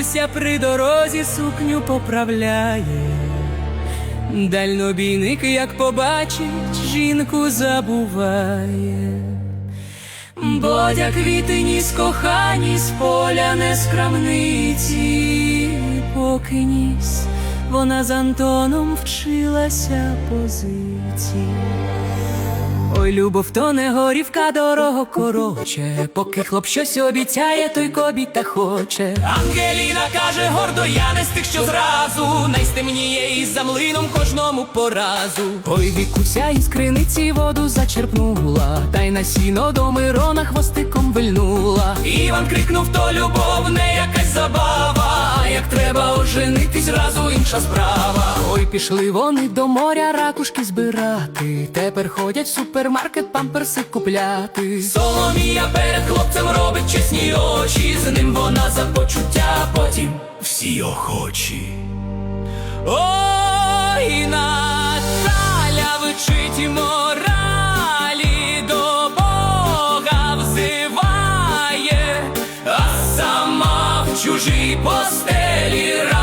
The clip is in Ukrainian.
Вікуся при дорозі сукню поправляє. Дальнобійник, як побачить, жінку забуває. Бодя квіти ніс кохані з поля не з крамниці, поки ніс, вона з Антоном вчилася позиції. Ой, любов, то не горівка дорого короче, поки хлоп щось обіцяє, той кобіта хоче. Ангеліна каже гордо, я не з тих, що зразу найстемніє із за млином кожному поразу. Ой, вікуся із криниці воду зачерпнула, та й на сіно до Мирона хвостиком вильнула. Іван крикнув, то любов не треба оженитись разу інша справа. Ой, пішли вони до моря ракушки збирати. Тепер ходять в супермаркет, памперси купляти. Соломія перед хлопцем робить чесні очі. З ним вона за почуття, потім всі охочі. Ой, Наталя вичить і моралі до Бога взиває, а сама в чужій постелі Ele irá.